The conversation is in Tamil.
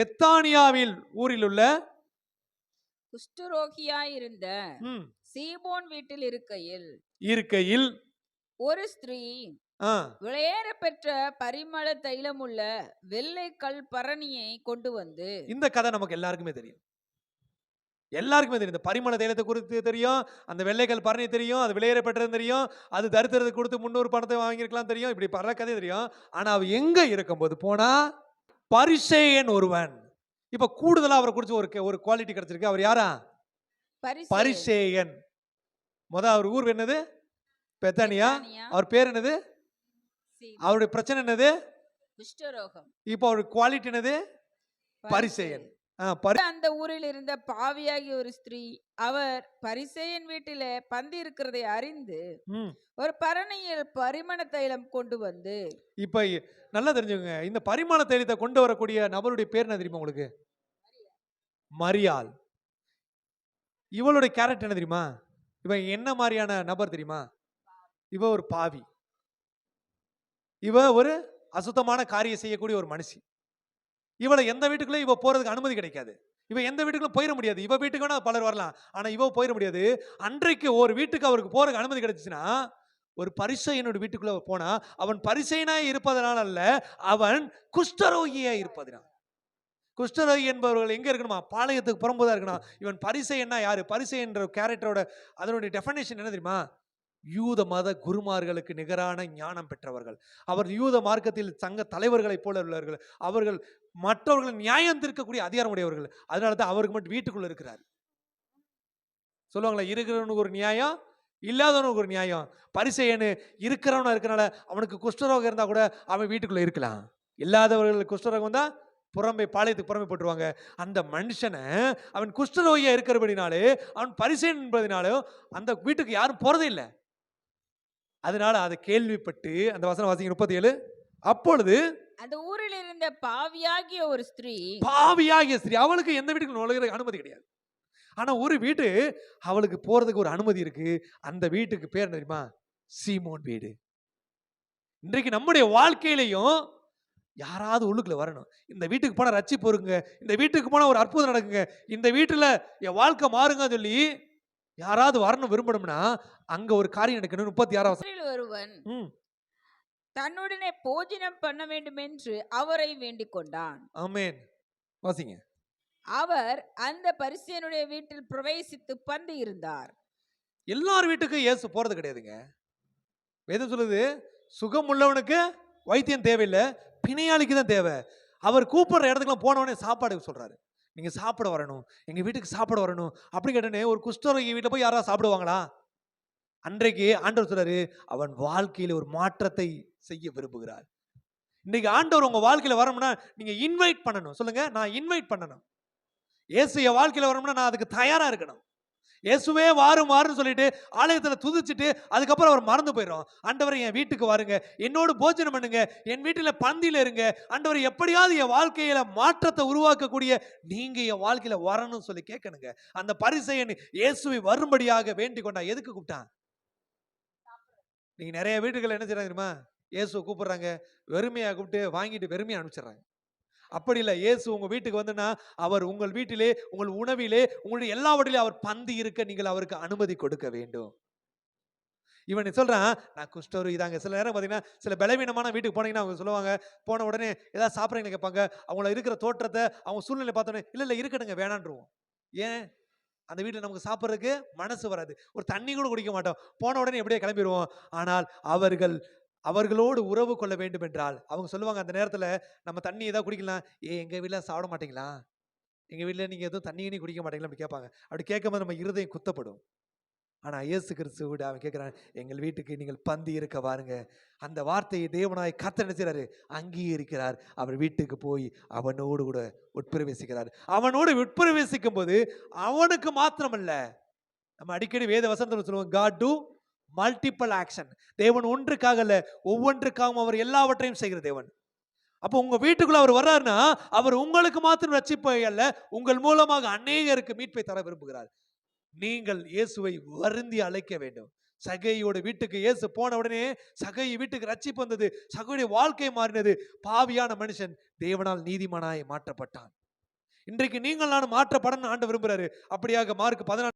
எத்தானியாவில் ஊரில் உள்ள குஷ்டரோகியாயிருந்த ம், சீமோன் வீட்டில் இருக்கையில் இருக்கையில் ஒரு ஸ்திரீ விளையேற பெற்ற பரிமள தைலமுள்ள வெள்ளை கல் பரணியை கொண்டு வந்து இந்த கதை நமக்கு எல்லாருக்குமே தெரியும். எல்லாருக்குமே தெரியும். இந்த பரிமள தைலத்தை குறித்து தெரியும் அந்த வெள்ளைக்கல் பரணி தெரியும் அது விளையாட பெற்றது தெரியும் அது தரித்திரத்தை கொடுத்து முன்னூறு பணத்தை வாங்கியிருக்கலாம் தெரியும் இப்படி பல கதை தெரியும். ஆனா அவ எங்க இருக்கும்போது போனா பரிசேயன் ஒருவன். இப்ப கூடுதலா அவரை குறிச்சு ஒரு ஒரு குவாலிட்டி கிடைச்சிருக்கு. அவர் யாரா? பரிசேயன், முத அவர் ஊர் என்னது? பெத்தானியா? அவர் பேர் என்னது? அவருடைய பிரச்சனை என்னது? இப்போ அவருடைய குவாலிட்டி என்னது? பரிசேயன். அந்த ஊரில் இருந்த பாவியாகிய ஒரு ஸ்திரீ அவர் பரிசேயன் வீட்டிலே பந்தி இருக்கிறதை அறிந்து. ஒரு பரணியில் பரிமள தைலம் கொண்டு வந்து இப்ப நல்லா தெரிஞ்சுக்கங்க. இந்த பரிமாண தைலத்தை கொண்டு வரக்கூடிய நபருடைய பேர் என்ன தெரியுமா உங்களுக்கு? மரியாள். இவளுடைய கேரக்டர் என்ன தெரியுமா? இவன் என்ன மாதிரியான நபர் தெரியுமா? இவ ஒரு பாவி. இவ ஒரு அசுத்தமான காரியம் செய்யக்கூடிய ஒரு மனுஷி. இவளை எந்த வீட்டுக்குள்ளே இவ போகிறதுக்கு அனுமதி கிடைக்காது. இவ எந்த வீட்டுக்குள்ள போயிட முடியாது. இவ வீட்டுக்கு வேணா பலர் வரலாம். ஆனா இவ போயிட முடியாது. அன்றைக்கு ஒரு வீட்டுக்கு அவருக்கு போறதுக்கு அனுமதி கிடைச்சுச்சுன்னா ஒரு பரிசையனோட வீட்டுக்குள்ள போனா அவன் பரிசையனாய் இருப்பதனால் அல்ல அவன் குஷ்டரோகியாய் இருப்பதனால். குஷ்டரோகி என்பவர்கள் எங்க இருக்கணுமா? பாளையத்துக்கு புறம்போதா இருக்கணும். இவன் பரிசையன்னா யாரு? பரிசை என்ற கேரக்டரோட அதனுடைய டெஃபனேஷன் என்ன தெரியுமா? யூத மத குருமார்களுக்கு நிகரான ஞானம் பெற்றவர்கள். அவர் யூத மார்க்கத்தில் சங்க தலைவர்களைப் போல உள்ளவர்கள். அவர்கள் மற்றவர்கள் நியாயம் தீர்க்கக்கூடிய அதிகாரம் உடையவர்கள். அதனால தான் அவருக்கு மட்டும் வீட்டுக்குள்ள இருக்கிறார். சொல்லுவாங்களா இருக்கிறவனுக்கு ஒரு நியாயம் இல்லாதவனுக்கு ஒரு நியாயம். பரிசையனு இருக்கிறவனா இருக்கனால அவனுக்கு குஷ்டரோகம் இருந்தா கூட அவன் வீட்டுக்குள்ள இருக்கலாம். இல்லாதவர்கள் குஷ்டரோகம் தான் புறம்பை பாளையத்துக்கு புறம்பை போட்டுருவாங்க. அந்த மனுஷனை அவன் குஷ்டரோகியா இருக்கிறபடினாலே அவன் பரிசையன் என்பதினாலும் அந்த வீட்டுக்கு யாரும் போறதே இல்லை. அதனால அதை கேள்விப்பட்டு அந்த வசனம் வாசிங்க முப்பத்தி ஏழு அப்பொழுது அந்த ஊரில் இருந்த பாவியாகிய ஒரு ஸ்திரீ பாவியாகிய ஸ்திரீ அவளுக்கு எந்த வீட்டுக்கு நுழைகிற அனுமதி கிடையாது. ஆனா ஒரு வீடு அவளுக்கு போறதுக்கு ஒரு அனுமதி இருக்கு. அந்த வீட்டுக்கு பேர் என்ன தெரியுமா? சீமோன் வீடு. இன்றைக்கு நம்முடைய வாழ்க்கையிலையும் யாராவது உள்ளுக்குள்ள வரணும். இந்த வீட்டுக்கு போனா ரச்சி போருங்க இந்த வீட்டுக்கு போனா ஒரு அற்புதம் நடக்குங்க. இந்த வீட்டுல என் வாழ்க்கை மாறுங்க சொல்லி யாராவது வரணும் விரும்பணும்னா அங்க ஒரு காரியம் நடக்கணும் முப்பத்தி ஆறாவது ஒருவன் தன்னுடனே போஜனம் பண்ண வேண்டும் என்று அவரை வேண்டிக் கொண்டான். ஆமேன். வாசிங்க. அவர் அந்த பரிசேயனுடைய வீட்டில் பிரவேசித்து பந்து இருந்தார். எல்லார் வீட்டுக்கும் இயேசு போறது கிடையாதுங்க. வேதம் சொல்லுது சுகம் உள்ளவனுக்கு வைத்தியம் தேவையில்லை பிணையாளிக்கு தான் தேவை. அவர் கூப்பிடுற இடத்துக்குலாம் போனவனே சாப்பாடு சொல்றாரு. நீங்கள் சாப்பிட வரணும். எங்கள் வீட்டுக்கு சாப்பிட வரணும். அப்படி கேட்டனே ஒரு குஷ்டரோகி வீட்டில் போய் யாராவது சாப்பிடுவாங்களா? அன்றைக்கு ஆண்டவர் சொல்றாரு அவன் வாழ்க்கையில் ஒரு மாற்றத்தை செய்ய விரும்புகிறார் இன்னைக்கு ஆண்டவர் உங்கள் வாழ்க்கையில் வரணும்னா நீங்கள் இன்வைட் பண்ணணும். சொல்லுங்கள் நான் இன்வைட் பண்ணணும். இயேசு என் வாழ்க்கையில வரணும்னா நான் அதுக்கு தயாராக இருக்கணும். இயேசுவே வாரும் வாருன்னு சொல்லிட்டு ஆலயத்தில் துதிச்சிட்டு அதுக்கப்புறம் அவர் மறந்து போயிடும் அண்டவர் என் வீட்டுக்கு வாருங்க. என்னோடு போஜனம் பண்ணுங்க. என் வீட்டில் பந்தியில் இருங்க. ஆண்டவர் எப்படியாவது என் வாழ்க்கையில மாற்றத்தை உருவாக்கக்கூடிய நீங்க என் வாழ்க்கையில வரணும்னு சொல்லி கேட்கணுங்க. அந்த பரிசையன் இயேசுவை வரும்படியாக வேண்டிக் கொண்டா எதுக்கு கூப்பிட்டான்? நீங்க நிறைய வீட்டுகள் என்ன செய்யறாங்க தெரியுமா? இயேசுவை கூப்பிடுறாங்க. வெறுமையாக கூப்பிட்டு வாங்கிட்டு வெறுமையாக அனுப்பிச்சிடுறாங்க. அப்படி இல்லை. இயேசு உங்க வீட்டுக்கு வந்துன்னா அவர் உங்கள் வீட்டிலே உங்கள் உணவிலே உங்களுடைய எல்லாவற்றிலே அவர் பந்தி இருக்க நீங்கள் அவருக்கு அனுமதி கொடுக்க வேண்டும். இவன் சொல்கிறான் நான் குஷ்டரு இதாங்க சில நேரம் பார்த்தீங்கன்னா சில பலவீனமான வீட்டுக்கு போனீங்கன்னா அவங்க சொல்லுவாங்க போன உடனே ஏதாவது சாப்பிட்றீங்க கேட்பாங்க. அவங்கள இருக்கிற தோற்றத்தை அவங்க சூழ்நிலை பார்த்தோன்னே இல்லை இல்லை இருக்கட்டுங்க வேணான்றுவோம். ஏன்? அந்த வீட்டில் நமக்கு சாப்பிட்றதுக்கு மனசு வராது. ஒரு தண்ணி கூட குடிக்க மாட்டோம். போன உடனே எப்படியே கிளம்பிடுவோம். ஆனால் அவர்கள் அவர்களோடு உறவு கொள்ள வேண்டும் என்றால் அவங்க சொல்லுவாங்க அந்த நேரத்தில் நம்ம தண்ணி ஏதாவது குடிக்கலாம் ஏ எங்கள் வீட்டில் சாப்பிட மாட்டீங்களா? எங்கள் வீட்டில் நீங்கள் எதுவும் தண்ணி கிண்ணி குடிக்க மாட்டீங்களா அப்படி கேட்பாங்க. அப்படி கேட்கும்போது நம்ம இருதயம் குத்தப்படும். ஆனால் இயேசு கிறிஸ்து விட அவன் கேட்குறான் எங்கள் வீட்டுக்கு நீங்கள் பந்தி இருக்க வாருங்க. அந்த வார்த்தையை தேவனாய் கத்த நினைச்சாரு அங்கீகரிக்கிறார் அவர் வீட்டுக்கு போய் அவனோடு கூட உட்பிரவேசிக்கிறார். அவனோடு உட்பிரவேசிக்கும் போது அவனுக்கு மாத்திரமல்ல. நம்ம அடிக்கடி வேத வசனத்தில் சொல்லுவோம் காட் டூ மல்டிபிள் ஆக்ஷன் தேவன் ஒன்றுக்காக இல்லை ஒவ்வொன்றுக்காகவும் அவர் எல்லாவற்றையும் செய்கிற தேவன். அப்போ உங்க வீட்டுக்குள்ள அவர் வர்றாருன்னா அவர் உங்களுக்கு மாத்திரம் ரட்சிப்பை அல்ல உங்கள் மூலமாக அநேகருக்கு மீட்பை தர விரும்புகிறார். நீங்கள் இயேசுவை வருந்தி அழைக்க வேண்டும். சகையோட வீட்டுக்கு இயேசு போன உடனே சகை வீட்டுக்கு ரட்சிப்பு வந்தது சகையுடைய வாழ்க்கை மாறினது. பாவியான மனுஷன் தேவனால் நீதிமானாய் மாற்றப்பட்டான். இன்றைக்கு நீங்கள் நான் மாற்றப்படன்னு ஆண்டு விரும்புகிறாரு அப்படியாக மார்க் பதினாலு